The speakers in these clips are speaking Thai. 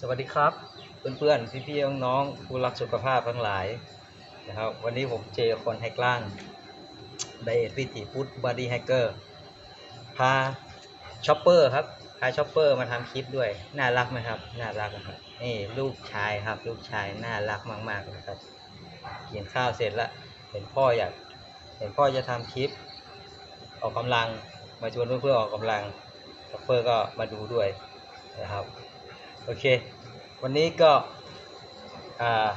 สวัสดีครับ เพื่อนๆ พี่ๆ น้องๆผู้รักสุขภาพทั้งหลายนะครับวันนี้ผมเจอคนแฮกล่างไดเอทวิถีพุทธบอดี้แฮกเกอร์พาช็อปเปอร์ครับพาช็อปเปอร์มาทำคลิปด้วย น่ารักไหมครับ น่ารักนะครับนี่ลูกชายครับ ลูกชายน่ารักมากๆนะครับกินข้าวเสร็จแล้วเห็นพ่ออยากเห็นพ่อจะทำคลิปออกกำลังมาชวนเพื่อนๆออกกำลัง ช็อปเปอร์ก็มาดูด้วยนะครับ โอเค วันนี้ก็ อ่า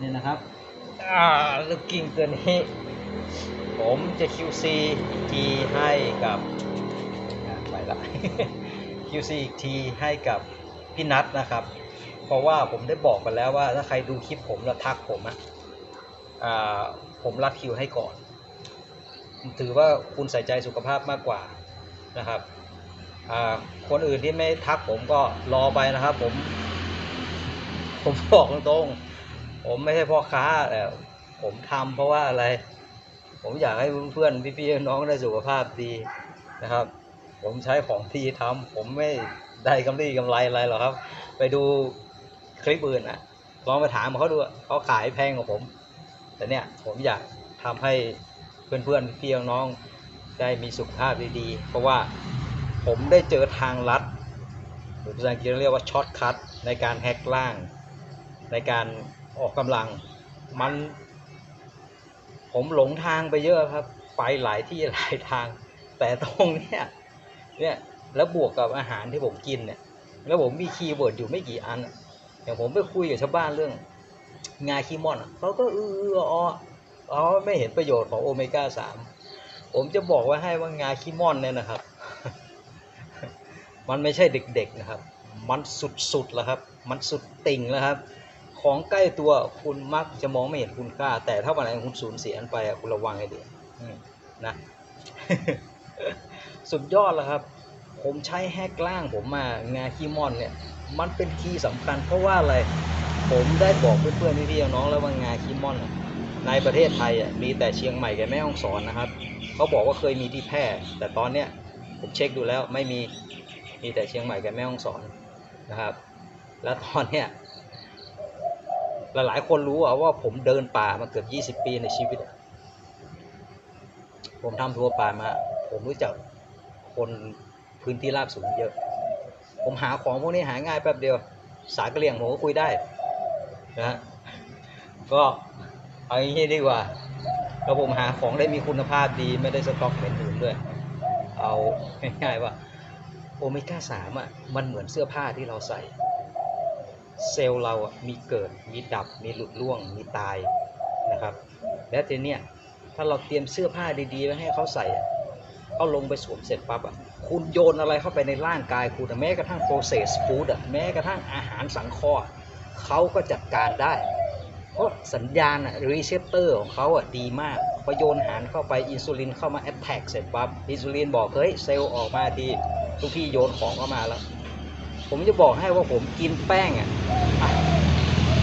นี่นะครับ อ่าลูกกิ้งตัวนี้ ผมจะ QC อีกทีให้กับไปละ QC อีกทีให้กับพี่นัทนะครับ เพราะว่าผมได้บอกไปแล้วว่าถ้าใครดูคลิปผมแล้วทักผมอะอ่า ผมรัดคิวให้ก่อน ถือว่าคุณใส่ใจสุขภาพมากกว่านะครับ คนอื่นที่ไม่ทักผมก็รอไปนะครับ ผม ผมบอกตรงๆผมไม่ใช่พ่อค้าแต่ผมทำเพราะว่าอะไร ผมอยากให้เพื่อนๆพี่ๆน้องได้สุขภาพดีนะครับ ผมใช้ของที่ทำผมไม่ได้กำไรกำไรอะไรหรอกครับ ไปดูคลิปอื่นอะลองไปถามเขาดูเขาขายแพงกว่าผม แต่เนี่ยผมอยากทำให้เพื่อนๆพี่ๆน้องได้มีสุขภาพดีๆ เพราะว่า ผมได้เจอทางลัดหรือภาษาอังกฤษเรียกว่าช็อตคัทในการแฮกล่าง ในการออกกำลัง มัน ผมหลงทางไปเยอะครับ ไปหลายที่หลายทาง แต่ตรงเนี้ยเนี่ยแล้วบวกกับอาหารที่ผมกินเนี่ยแล้วผมมีคีย์เวิร์ดอยู่ไม่กี่อันอย่างผมไปคุยกับชาวบ้านเรื่อง งาคีมอนเขาก็เอออออ๋ออ๋อไม่เห็นประโยชน์ของโอเมก้าสามผมจะบอกไว่าให้ว่างาคีมอนเนี่ยนะครับ มันไม่ใช่เด็กๆนะครับ มันสุดๆแล้วครับ มันสุดติ่งแล้วครับ ของใกล้ตัวคุณมักจะมองไม่เห็นคุณค่า แต่ถ้าวันไหนคุณสูญเสียมันไปอะคุณระวังให้ดีนะ สุดยอดแล้วครับ ผมใช้แฮกล่างผมมางาคีมอนเนี่ย มันเป็นคีย์สำคัญเพราะว่าอะไร ผมได้บอกเพื่อนๆพี่ๆน้องแล้วว่างาคีมอนในประเทศไทยอะมีแต่เชียงใหม่กับแม่ฮ่องสอนนะครับ เขาบอกว่าเคยมีที่แพร่ แต่ตอนเนี้ยผมเช็คดูแล้วไม่มี มีแต่เชียงใหม่กับแม่ฮ่องสอนนะครับ แล้วตอนเนี้ยหลายๆคนรู้อะว่าผมเดินป่ามาเกือบ 20 ปีในชีวิต ผมทำทัวร์ป่ามา ผมรู้จักคนพื้นที่ราบสูงเยอะ ผมหาของพวกนี้หาง่ายแป๊บเดียว สากกเหลี่ยงผมก็คุยได้นะก็เอาอย่างนี้ดีกว่าแล้วผมหาของได้มีคุณภาพดีไม่ได้สต็อกเหม็นหืนด้วย เอาง่ายๆว่า โอเมก้าสามอะมันเหมือนเสื้อผ้าที่เราใส่ เซลล์เราอะมีเกิดมีดับ มีหลุดร่วง มีตายนะครับ แล้วทีเนี้ยถ้าเราเตรียมเสื้อผ้าดีๆไว้ให้เขาใส่เขาลงไปสวมเสร็จปั๊บอะคุณโยนอะไรเข้าไปในร่างกายคุณแม้กระทั่ง processed food อะแม้กระทั่งอาหารสังเคราะห์เขาก็จัดการได้ เพราะสัญญาณอะรีเซพเตอร์ของเขาอะดีมากพอโยนอาหารเข้าไปอินซูลินเข้ามาแอ t แทกเสร็จปั๊บอินซูลินบอกเฮ้ยเซลล์ออกมาดี ทุกพี่โยนของเข้ามาแล้ว ผมจะบอกให้ว่าผมกินแป้งอะอะ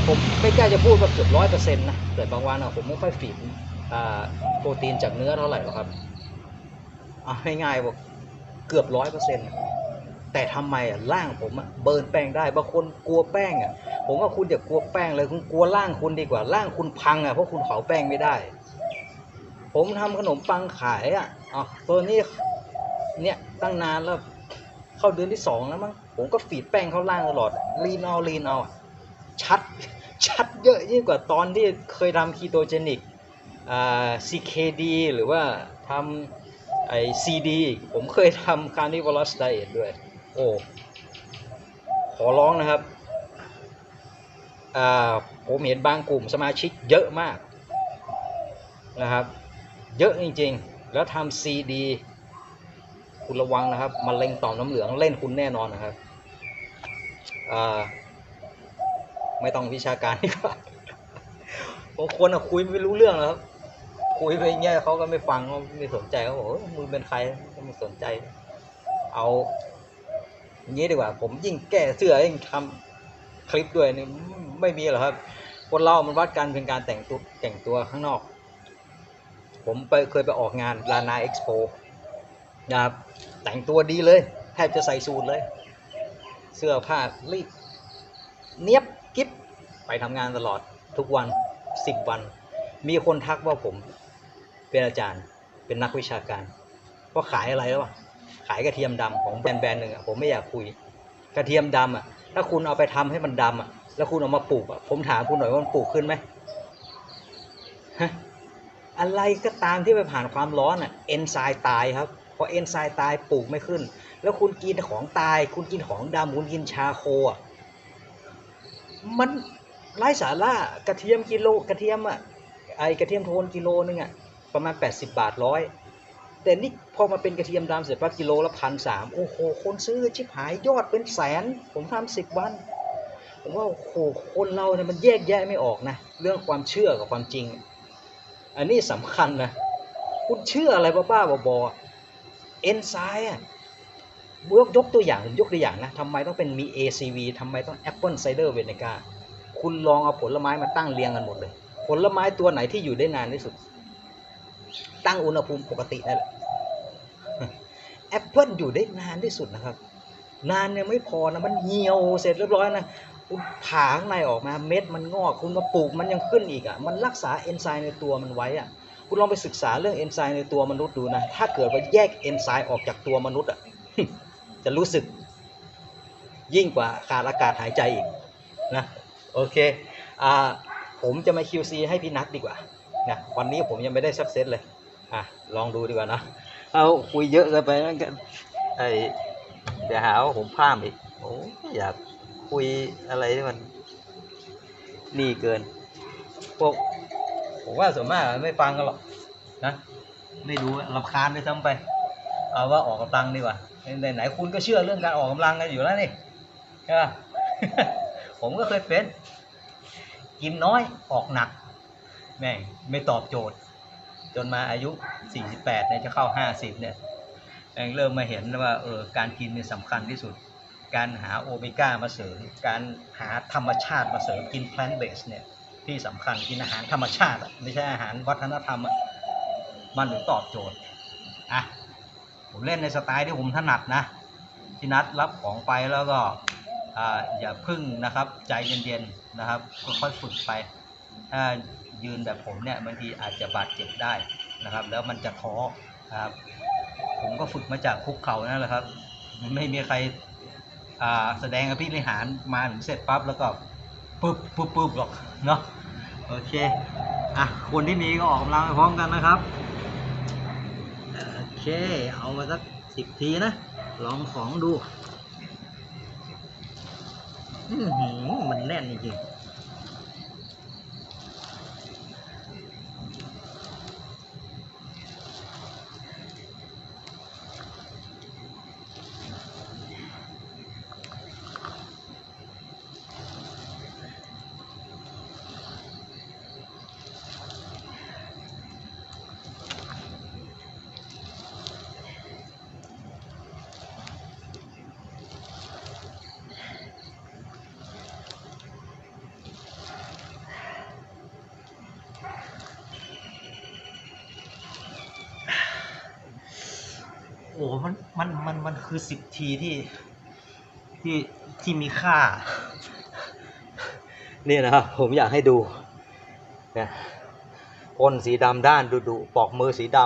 ผมไม่กล้าจะพูดว่าเกือบร้อยเปอร์เซ็นต์นะแต่บางวันอะผมไม่ค่อยฝีดอ่าโปรตีนจากเนื้อเท่าไหร่หรอกครับเอาง่ายๆบอกเกือบร้อยเปอร์เซ็นต์แต่ทำไมอะร่างผมอะเบิร์นแป้งได้บางคนกลัวแป้งอะ ผมว่าคุณอย่ากลัวแป้งเลยคุณกลัวร่างคุณดีกว่าร่างคุณพังอะเพราะคุณเผาแป้งไม่ได้ ผมทำขนมปังขายอะอ๋อตัวนี้เนี่ยตั้งนานแล้ว เข้าเดือนที่สองแล้วมั้งผมก็ฟีดแป้งเข้าล่างตลอดลีนเอาลีนเอาชัดชัดเยอะยิ่งกว่าตอนที่เคยทำคีโตเจนิกอ่า CKD หรือว่าทำไอ CD ผมเคยทำ Carnivorous Diet ด้วย โอ้ขอร้องนะครับอ่าผมเห็นบางกลุ่มสมาชิกเยอะมากนะครับ เยอะจริงๆ แล้วทำ CD คุณระวังนะครับมะเร็งต่อมน้ำเหลืองเล่นคุณแน่นอนนะครับไม่ต้องวิชาการดีกว่าบางคนอะคุยไม่รู้เรื่องนะครับ คุยไปเงี้ยเขาก็ไม่ฟังเขาไม่สนใจเขาบอกมึงเป็นใครก็ไม่สนใจ เอาอย่างนี้ดีกว่า ผมยิ่งแก้เสื้อยิ่งทำคลิปด้วยนี่ไม่มีหรอกครับ คนเรามันวัดกันเป็นการแต่งตัวแต่งตัวข้างนอก ผมไปเคยไปออกงานลานาเอ็กซ์โป นะครับแต่งตัวดีเลยแทบจะใส่สูทเลย เสื้อผ้ารีบเนียบกิ๊บไปทำงานตลอดทุกวันสิบวัน มีคนทักว่าผมเป็นอาจารย์เป็นนักวิชาการว่าขายอะไรแล้ววะขายกระเทียมดำของแบรนด์แบรนด์หนึ่งอะผมไม่อยากคุย กระเทียมดำอะ ถ้าคุณเอาไปทำให้มันดำอะ แล้วคุณเอามาปลูกอะผมถามคุณหน่อยว่ามันปลูกขึ้นไหมอะไรก็ตามที่ไปผ่านความร้อนอะเอนไซม์ตายครับ พอเอนไซม์ตายปลูกไม่ขึ้น แล้วคุณกินของตาย คุณกินของดำคุณกินชาโคอะมันไร้สาระกระเทียมกิโลกระเทียมอะไอกระเทียมโทนกิโลนึงอะประมาณ 80 บาทร้อยแต่นี่พอมาเป็นกระเทียมดำเสร็จปั๊บกิโลละพันสามโอ้โห คนซื้อชิบหายยอดเป็นแสน ผมทำสิบวันผมว่าโอ้โหคนเราเนี่ยมันแยกแยะไม่ออกนะ เรื่องความเชื่อกับความจริง อันนี้สำคัญนะ คุณเชื่ออะไรบ้าๆบอๆ เอนไซม์อะยกยกตัวอย่างผมยกตัวอย่างนะทำไมต้องเป็นมี ACV ทำไมต้อง Apple Cider Vinegar คุณลองเอาผลไม้มาตั้งเรียงกันหมดเลย ผลไม้ตัวไหนที่อยู่ได้นานที่สุด ตั้งอุณหภูมิปกตินั่นแหละแอปเปิลอยู่ได้นานที่สุดนะครับ นานเนี่ยไม่พอนะมันเหี่ยวเสร็จเรียบร้อยนะคุณผ่าข้างในออกมาเม็ดมันงอกคุณมาปลูกมันยังขึ้นอีกอะมันรักษาเอนไซม์ในตัวมันไว้อะ คุณลองไปศึกษาเรื่องเอนไซม์ในตัวมนุษย์ดูนะ ถ้าเกิดว่าแยกเอนไซม์ออกจากตัวมนุษย์อะ จะรู้สึกยิ่งกว่าขาดอากาศหายใจอีกนะ โอเค อ่า ผมจะมา QC ให้พี่นัทดีกว่า นะ วันนี้ผมยังไม่ได้ซักเซตเลย อะ ลองดูดีกว่านะ เอาคุยเยอะเกินไปมันก็ไอเดี๋ยวหาว่าผมพลาดอีกโอ้ยอยากคุยอะไรที่มันนี่เกิน พวก ผมว่าส่วนมากไม่ฟังกันหรอกนะไม่ดูลำคาญไปซ้ำไป เอาว่าออกกำลังดีกว่าไหนไหนๆคุณก็เชื่อเรื่องการออกกำลังกันอยู่แล้วนี่ใช่ปะผมก็เคยเป็น กินน้อยออกหนัก แม่งไม่ตอบโจทย์ จนมาอายุ 48เนี่ยจะเข้า 50 เนี่ยแม่งเริ่มมาเห็นว่าเออการกินเนี่ยสำคัญที่สุด การหาโอเมก้ามาเสริม การหาธรรมชาติมาเสริมกิน plant based เนี่ย ที่สำคัญกินอาหารธรรมชาติไม่ใช่อาหารวัฒนธรรมอะมันถึงตอบโจทย์อะผมเล่นในสไตล์ที่ผมถนัดนะที่นัดรับของไปแล้วก็อ่าอย่าพึ่งนะครับใจเย็นๆนะครับค่อยๆฝึกไปถ้ายืนแบบผมเนี่ยบางทีอาจจะบาดเจ็บได้นะครับ แล้วมันจะท้อนะครับผมก็ฝึกมาจากคุกเข่านั่นแหละครับ ไม่มีใครอ่าแสดงอภินิหารมาถึงเสร็จปั๊บแล้วก็ ปึ๊บปึ๊บปึ๊บหรอกเนาะโอเคอะคนที่มีก็ออกกำลังไปพร้อมกันนะครับโอเคเอามาสักสิบทีนะ ลองของดูอื้อหือมันแน่นจริงๆ โอ้มันมันมันมันคือสิบทีที่ที่ที่มีค่า เนี่ยนะครับ ผมอยากให้ดูเนี่ยก้นสีดำด้านดุดุปอกมือสีด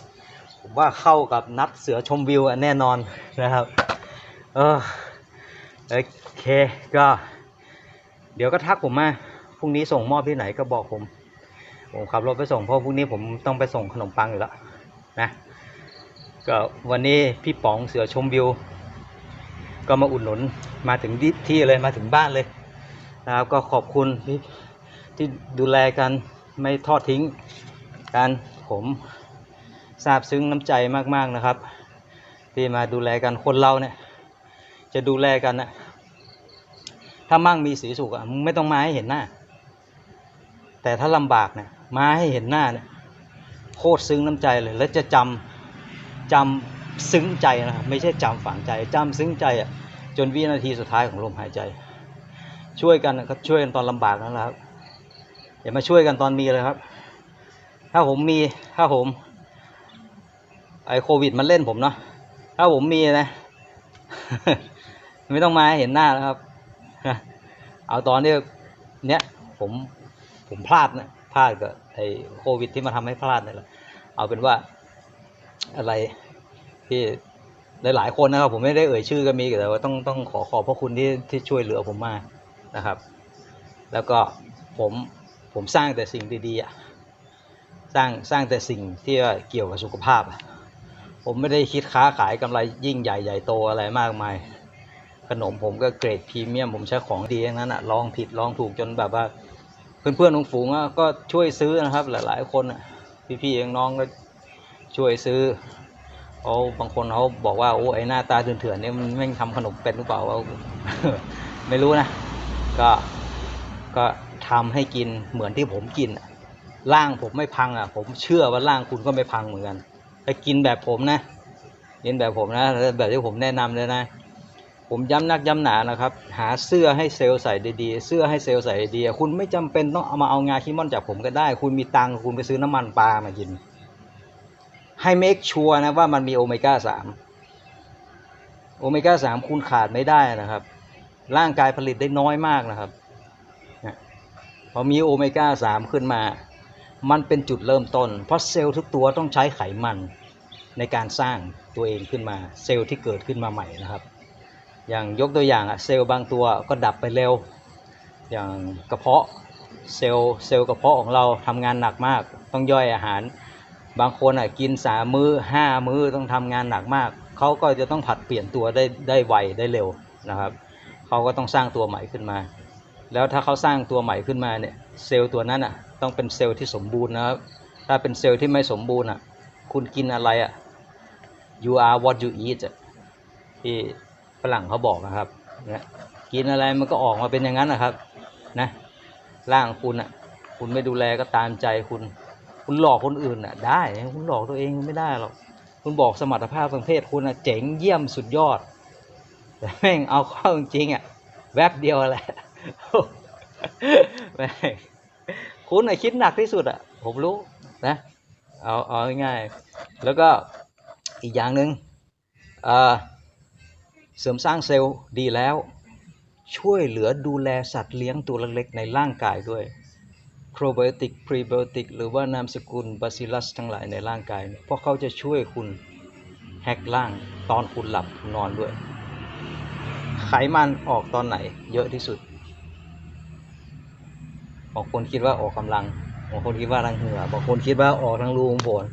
ำผมว่าเข้ากับนัดเสือชมวิวอะแน่นอนนะครับ เออโอเคก็ เดี๋ยวก็ทักผมมาพรุ่งนี้ส่งมอบที่ไหนก็บอกผม ผมขับรถไปส่งเพราะพรุ่งนี้ผมต้องไปส่งขนมปังอยู่แล้วนะ ก็วันนี้พี่ป๋องเสือชมวิว ก็มาอุดหนุนมาถึงที่เลยมาถึงบ้านเลยนะครับก็ขอบคุณที่ที่ดูแลกันไม่ทอดทิ้งกันผมซาบซึ้งน้ำใจมากๆนะครับ ที่มาดูแลกันคนเราเนี่ย จะดูแลกันนะถ้ามั่งมีสีสุขอะไม่ต้องมาให้เห็นหน้า แต่ถ้าลำบากเนี่ยมาให้เห็นหน้าเนี่ยโคตรซึ้งน้ำใจเลย แล้วจะจำ จำซึ้งใจนะครับ ไม่ใช่จำฝังใจจำซึ้งใจอะจนวินาทีสุดท้ายของลมหายใจ ช่วยกันนะครับช่วยกันตอนลำบากนั่นแหละครับอย่ามาช่วยกันตอนมีเลยครับ ถ้าผมมีถ้าผมไอโควิดมันเล่นผมเนาะถ้าผมมีนะ ไม่ต้องมาหเห็นหน้าแล้วครับ เอาตอนที่เนี้ยผมผมพลาดนะพลาดกับไอโควิดที่มาทำให้พลาดนี่แหละเอาเป็นว่า อะไรที่หลายๆคนนะครับ ผมไม่ได้เอ่ยชื่อก็มีแต่ว่าต้องต้องขอขอบพระคุณที่ที่ช่วยเหลือผมมากนะครับ แล้วก็ผมผมสร้างแต่สิ่งดีๆอะสร้างสร้างแต่สิ่งที่ว่าเกี่ยวกับสุขภาพอะผมไม่ได้คิดค้าขายกำไรยิ่งใหญ่ใหญ่โตอะไรมากมาย ขนมผมก็เกรดพรีเมียมผมใช้ของดีทั้งนั้นอะลองผิดลองถูกจนแบบว่า เพื่อนๆฝูงๆอะก็ช่วยซื้อนะครับ หลายๆคนอะพี่ๆน้องๆก็ ช่วยซื้อเขาบางคนเขาบอกว่าโอ้ไอหน้าตาเถื่อนๆเนี่ยมันแม่ทำขนมเป็นหรือเปล่าว่าไม่รู้นะ ก็ก็ทำให้กินเหมือนที่ผมกินร่างผมไม่พังอะ ผมเชื่อว่าร่างคุณก็ไม่พังเหมือนกันถ้ากินแบบผมนะกินแบบผมนะแบบที่ผมแนะนำเลยนะ ผมย้ำนักย้ำหนานะครับ หาเสื้อให้เซลล์ใส่ดีๆเสื้อให้เซลล์ใส่ดีๆคุณไม่จำเป็นต้องเอามาเอางาคิมอนจากผมก็ได้ คุณมีตังค์คุณไปซื้อน้ำมันปลามากิน ให้เมคชัวร์นะว่ามันมีโอเมก้าสามโอเมก้าสามคุณขาดไม่ได้นะครับ ร่างกายผลิตได้น้อยมากนะครับพอมีโอเมก้าสามขึ้นมา มันเป็นจุดเริ่มต้น เพราะเซลล์ทุกตัวต้องใช้ไขมันในการสร้างตัวเองขึ้นมา เซลล์ที่เกิดขึ้นมาใหม่นะครับ อย่างยกตัวอย่างอะเซลล์บางตัวก็ดับไปเร็ว อย่างกระเพาะเซลล์เซลล์กระเพาะของเราทำงานหนักมาก ต้องย่อยอาหาร บางคนอะกินสามมื้อห้ามื้อต้องทำงานหนักมาก เขาก็จะต้องผัดเปลี่ยนตัวได้ได้ไวได้เร็วนะครับ เขาก็ต้องสร้างตัวใหม่ขึ้นมา แล้วถ้าเขาสร้างตัวใหม่ขึ้นมาเนี่ยเซลล์ตัวนั้นอะต้องเป็นเซลล์ที่สมบูรณ์นะครับถ้าเป็นเซลล์ที่ไม่สมบูรณ์อะคุณกินอะไรอะ you are what you eat ที่ฝรั่งเขาบอกนะครับนะกินอะไรมันก็ออกมาเป็นอย่างนั้นนะครับนะร่างคุณอะคุณไม่ดูแลก็ตามใจคุณ คุณหลอกคนอื่นอะ ได้ คุณหลอกตัวเองไม่ได้หรอก คุณบอกสมรรถภาพทางเพศคุณอะเจ๋งเยี่ยมสุดยอด แต่แม่งเอาเข้าจริงอะ แวบเดียวแหละแม่งคุณอะคิดหนักที่สุดอะ ผมรู้นะ เอาเอาง่ายๆแล้วก็อีกอย่างหนึ่งเอ่อเสริมสร้างเซลล์ดีแล้ว ช่วยเหลือดูแลสัตว์เลี้ยงตัวเล็กๆในร่างกายด้วย โปรไบโอติกพรีไบโอติกหรือว่านามสกุลบาซิลัสทั้งหลายในร่างกาย เพราะเขาจะช่วยคุณแฮกร่างตอนคุณหลับนอนด้วย ไขมันออกตอนไหน เยอะที่สุดบางคนคิดว่าออกกำลังบางคนคิดว่าทางเหงื่อบางคนคิดว่าออกทางรูขุมขน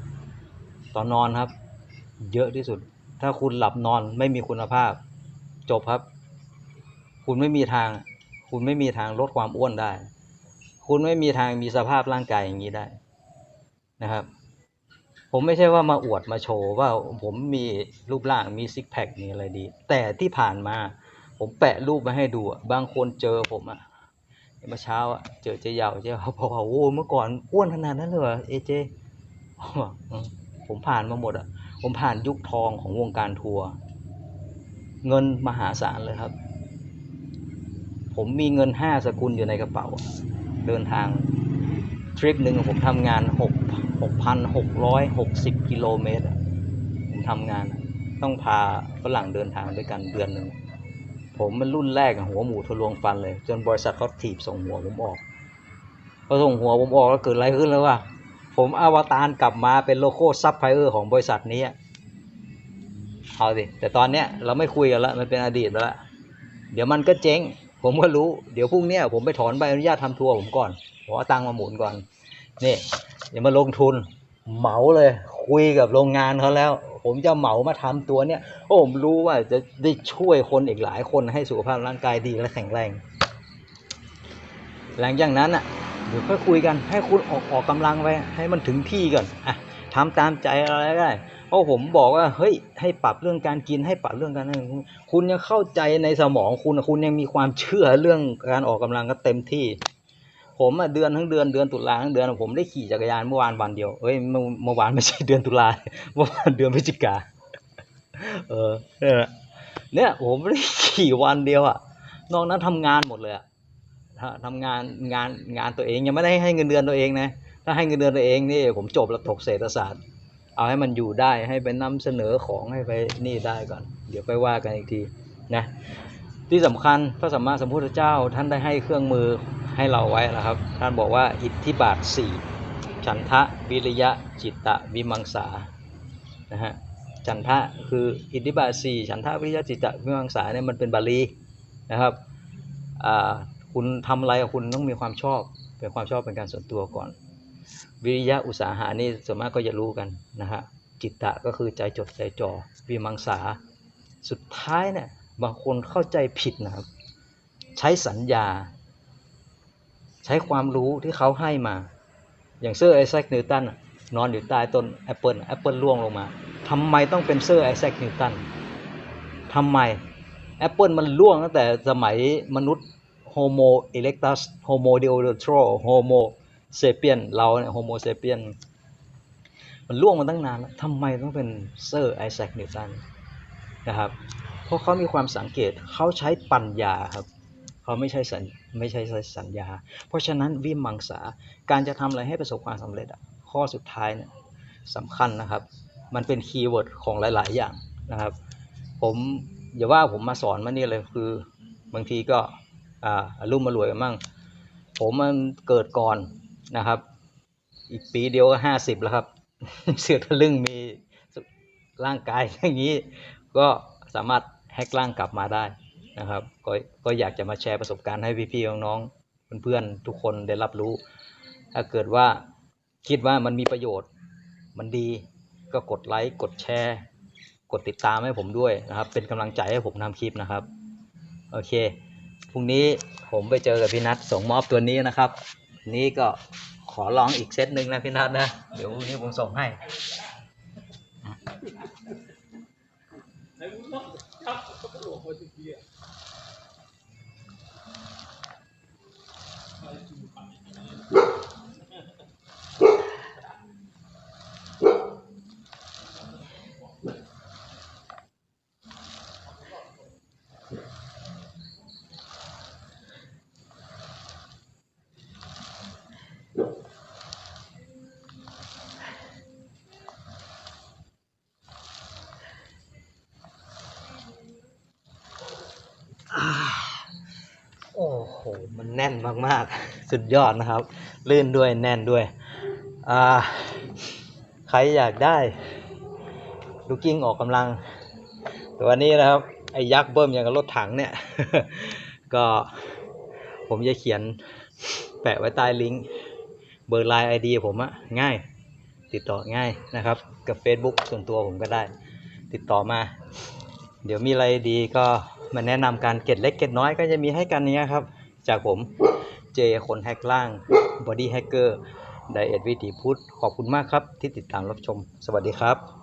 ตอนนอนครับ เยอะที่สุด ถ้าคุณหลับนอนไม่มีคุณภาพ จบครับ คุณไม่มีทาง คุณไม่มีทางลดความอ้วนได้ คุณไม่มีทางมีสภาพร่างกายอย่างนี้ได้นะครับ ผมไม่ใช่ว่ามาอวดมาโชว์ว่าผมมีรูปร่างมีซิกแพคมีอะไรดี แต่ที่ผ่านมาผมแปะรูปมาให้ดูอะบางคนเจอผมอะเมื่อเช้าอะเจอเจยาวเจ๊ยาวบอกว่าโอ้เมื่อก่อนอ้วนขนาดนั้นเลยเหรอเอเจผมผมผ่านมาหมดอะผมผ่านยุคทองของวงการทัวร์เงินมหาศาลเลยครับ ผมมีเงินห้าสกุลอยู่ในกระเป๋า เดินทางทริปหนึ่งผมทำงานหกหกพันหกร้อยหกสิบกิโลเมตรผมทำงานต้องพาฝรั่งเดินทางด้วยกันเดือนหนึ่งผมมันรุ่นแรกอะหัวหมูทะลวงฟันเลย จนบริษัทเขาถีบส่งหัวผมออกพอส่งหัวผมออกแล้วเกิดอะไรขึ้นแล้ววะผมอวตารกลับมาเป็นโลโก้ซับไพลเออร์ของบริษัทนี้เอาสิแต่ตอนเนี้ยเราไม่คุยกันล้วมันเป็นอดีตแล้ว เดี๋ยวมันก็เจ๊ง ผมก็รู้เดี๋ยวพรุ่งนี้ผมไปถอนใบอนุญาตทำทัวร์ผมก่อนผมเอาตังค์มาหมุนก่อนนี่เดี๋ยวมาลงทุนเหมาเลย คุยกับโรงงานเขาแล้ว ผมจะเหมามาทำตัวเนี้ยเพราะผมรู้ว่าจะได้ช่วยคนอีกหลายคนให้สุขภาพร่างกายดีและแข็งแรง หลังจากนั้นอะเดี๋ยวค่อยคุยกันให้คุณออกออกกำลังไปให้มันถึงที่ก่อนอะ ทำตามใจอะไรก็ได้ เพราะผมบอกว่าเฮ้ยให้ปรับเรื่องการกินให้ปรับเรื่องการนั่นคุณยังเข้าใจในสมองคุณคุณยังมีความเชื่อเรื่องการออกกำลังก็เต็มที่ ผมอะเดือนทั้งเดือนเดือนตุลาทั้งเดือนผมได้ขี่จักรยานเมื่อวานวันเดียวเอ้ยเมื่อวานไม่ใช่เดือนตุลาเมื่อวานเดือนพฤศจิกาเออเนี่ยเนี่ยผมได้ขี่วันเดียวอะนอกนั้นทำงานหมดเลยอะถ้าทำงานงานงานตัวเองยังไม่ได้ให้เงินเดือนตัวเองนะ ถ้าให้เงินเดือนตัวเองนี่ผมจบแล้วตกเศรษฐศาสตร์ เอาให้มันอยู่ได้ให้ไปนำเสนอของให้ไปนี่ได้ก่อน เดี๋ยวไปว่ากันอีกทีนะที่สำคัญพระสัมมาสัมพุทธเจ้าท่านได้ให้เครื่องมือให้เราไว้นะครับ ท่านบอกว่าอิทธิบาทสี่ฉันทะวิริยะจิตตะวิมังสานะฮะฉันทะคืออิทธิบาทสี่ฉันทะวิริยะจิตตะวิมังสาเนี่ยมันเป็นบาลีนะครับคุณทำอะไรคุณต้องมีความชอบเป็นความชอบเป็นการส่วนตัวก่อน วิริยะอุตสาหะนี่ส่วนมากก็จะรู้กันนะฮะจิตตะก็คือใจจดใจจ่อวิมังสา สุดท้ายเนี่ยบางคนเข้าใจผิดนะครับ ใช้สัญญา ใช้ความรู้ที่เขาให้มา อย่างเซอร์ไอแซคนิวตันนอนอยู่ใต้ต้นแอปเปิลแอปเปิลร่วงลงมาทำไมต้องเป็นเซอร์ไอแซคนิวตันทำไมแอปเปิลมันร่วงตั้งแต่สมัยมนุษย์โฮโมเอเล็กตัสโฮโมเดโอโทรโฮโม เซเปียนเราเนี่ยโฮโมเซเปียนมันร่วงมาตั้งนานแล้วทำไมต้องเป็นเซอร์ไอแซคนิวตันนะครับ เพราะเขามีความสังเกตเขาใช้ปัญญาครับเขาไม่ใช่สัญไม่ใช่สัญญา เพราะฉะนั้นวิมังสาการจะทำอะไรให้ประสบความสำเร็จอะข้อสุดท้ายเนี่ยสำคัญนะครับ มันเป็นคีย์เวิร์ดของหลาย ๆ อย่างนะครับ ผมอย่าว่าผมมาสอนมานี่เลยคือบางทีก็อ่ารุ่มมารวยกันมั่งผมมันเกิดก่อน นะครับ อีกปีเดียวก็ห้าสิบแล้วครับ เสือทะลึ่งมีร่างกายอย่างนี้ ก็สามารถแฮกร่างกลับมาได้นะครับก็ก็อยากจะมาแชร์ประสบการณ์ให้พี่ๆน้องๆเพื่อนๆทุกคนได้รับรู้ ถ้าเกิดว่าคิดว่ามันมีประโยชน์ มันดีก็กดไลค์กดแชร์ กดติดตามให้ผมด้วยนะครับ เป็นกำลังใจให้ผมทำคลิปนะครับ โอเคพรุ่งนี้ผมไปเจอกับพี่นัทส่งมอบตัวนี้นะครับ นี้ก็ขอลองอีกเซตหนึ่งนะพี่นัทนะ เดี๋ยวนี้ผมส่งให้ หมันแน่นมากๆ สุดยอดนะครับ ลื่นด้วยแน่นด้วยอ่าใครอยากได้ลูกกิ้งออกกำลัง ตัวนี้นะครับ ไอ้ยักษ์เบิ้มอย่างกับรถถังเนี่ย ก็ผมจะเขียนแปะไว้ใต้ลิงก์เบอร์ไลน์ไอดีผมอะง่าย ติดต่อง่ายนะครับ กับ Facebook ส่วนตัวผมก็ได้ ติดต่อมา เดี๋ยวมีอะไรดีก็มาแนะนำการเก็ดเล็กเก็ดน้อยก็จะมีให้กันนี้ครับ จากผมเจคนแฮกล่างบอดี้แฮกเกอร์ไดเอทวิถีพุทธขอบคุณมากครับที่ติดตามรับชม สวัสดีครับ